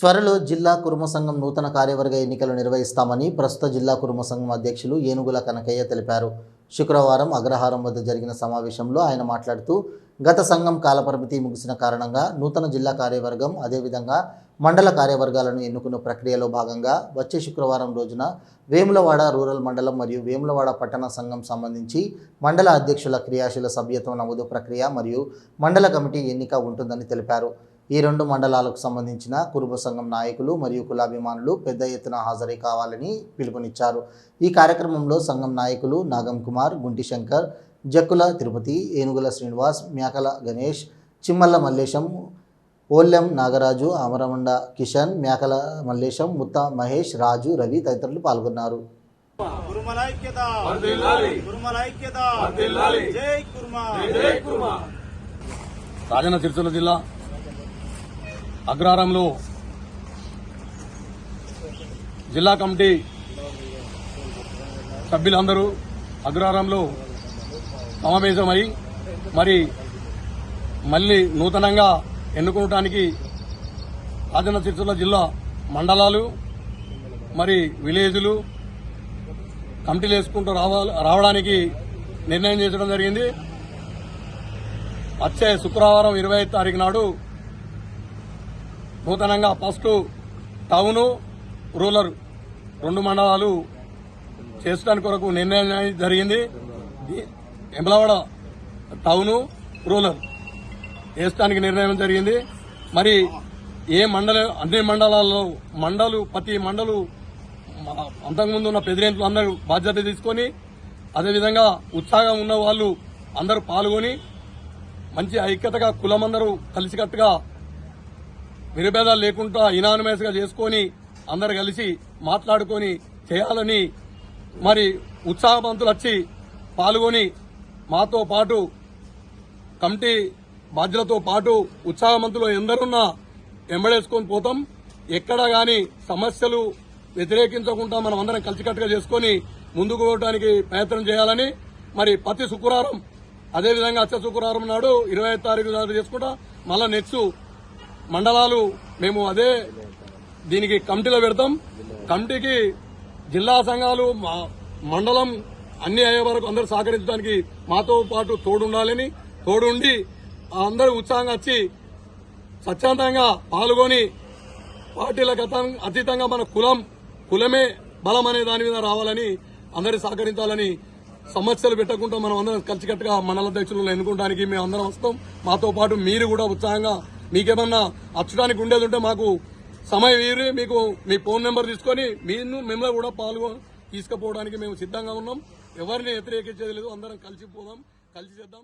త్వరలో జిల్లా కుర్మ సంఘం నూతన కార్యవర్గ ఎన్నికలు నిర్వహిస్తామని ప్రస్తుత జిల్లా కుర్మ సంఘం అధ్యక్షులు ఏనుగుల కనకయ్య తెలిపారు. శుక్రవారం అగ్రహారం వద్ద జరిగిన సమావేశంలో ఆయన మాట్లాడుతూ గత సంఘం కాలపరిమితి ముగిసిన కారణంగా నూతన జిల్లా కార్యవర్గం అదేవిధంగా మండల కార్యవర్గాలను ఎన్నుకున్న ప్రక్రియలో భాగంగా వచ్చే శుక్రవారం రోజున వేములవాడ రూరల్ మండలం మరియు వేములవాడ పట్టణ సంఘం సంబంధించి మండల అధ్యక్షుల క్రియాశీల సభ్యత్వం నమోదు ప్రక్రియ మరియు మండల కమిటీ ఎన్నిక ఉంటుందని తెలిపారు. ఈ రెండు మండలాలకు సంబంధించిన కురుబ సంఘం నాయకులు మరియు కులాభిమానులు పెద్ద ఎత్తున హాజరై కావాలని పిలుపునిచ్చారు. ఈ కార్యక్రమంలో సంఘం నాయకులు నాగం కుమార్ గుంటి శంకర్ జక్కుల తిరుపతి ఏనుగుల శ్రీనివాస్ మేకల గణేష్ చిమ్మల్ల మల్లేశం ఓల్యం నాగరాజు అమరమండ కిషన్ మేకల మల్లేశం ముత్త మహేష్ రాజు రవి తదితరులు పాల్గొన్నారు. రాజన్న సిరిసిల్ల జిల్లా అగ్రహారంలో జిల్లా కమిటీ సభ్యులందరూ అగ్రహారంలో సమావేశమై మరి మళ్ళీ నూతనంగా ఎన్నుకోవటానికి రాజన్న చిత్తూరు జిల్లా మండలాలు మరి విలేజులు కమిటీలు వేసుకుంటూ రావడానికి నిర్ణయం చేసడం జరిగింది. వచ్చే శుక్రవారం ఇరవై తారీఖు నాడు నూతనంగా ఫస్ట్ టౌను రూరల్ రెండు మండలాలు చేసుకోవడానికి కొరకు నిర్ణయం జరిగింది. ఈ టౌను రూరల్ వేయడానికి నిర్ణయం జరిగింది. మరి ఏ మండల అన్ని మండలాల్లో మండలు ప్రతి మండలు అంతకుముందు ఉన్న ప్రెసిడెంట్లు అందరూ బాధ్యత తీసుకొని అదేవిధంగా ఉత్సాహం ఉన్న వాళ్ళు అందరూ పాల్గొని మంచి ఐక్యతగా కులమందరూ కలిసికట్టుగా విరభేదాలు లేకుండా ఇనానిమస్గా చేసుకొని అందరు కలిసి మాట్లాడుకొని చేయాలని మరి ఉత్సాహవంతులు వచ్చి పాల్గొని మాతో పాటు కమిటీ బాధ్యులతో పాటు ఉత్సాహవంతులు ఎందరున్నా వెంబడేసుకొని పోతాం. ఎక్కడ కానీ సమస్యలు వ్యతిరేకించకుండా మనం అందరం కలిసికట్టుగా చేసుకొని ముందుకు పోవడానికి ప్రయత్నం చేయాలని మరి ప్రతి శుక్రవారం అదేవిధంగా అచ్చ శుక్రవారం నాడు ఇరవై ఐదు తారీఖు నాడు చేసుకుంటా మళ్ళా నెక్స్ట్ మండలాలు మేము అదే దీనికి కమిటీలో పెడతాం. కమిటీకి జిల్లా సంఘాలు మా- మండలం అన్ని అయ్యే వరకు అందరూ సహకరించడానికి మాతో పాటు తోడుండాలని తోడుండి అందరూ ఉత్సాహంగా వచ్చి స్వచ్ఛందంగా పాల్గొని పార్టీలకు అతీతంగా మన కులం కులమే బలం అనే దాని మీద రావాలని అందరి సహకరించాలని సమస్యలు పెట్టకుండా మనం అందరం కలిసికట్టుగా మండల అధ్యక్షులను ఎన్నుకోవడానికి మేము అందరం వస్తాం. మాతో పాటు మీరు కూడా ఉత్సాహంగా మీకేమన్నా అచ్చడానికి ఉండేది ఉంటే మాకు సమయం ఇరి మీకు మీ ఫోన్ నెంబర్ తీసుకొని మీరు మిమ్మల్ని కూడా పాల్గొ తీసుకుపోవడానికి మేము సిద్ధంగా ఉన్నాం. ఎవరిని వ్యతిరేకించేది లేదు. అందరం కలిసి పోదాం. కలిసి చేద్దాం.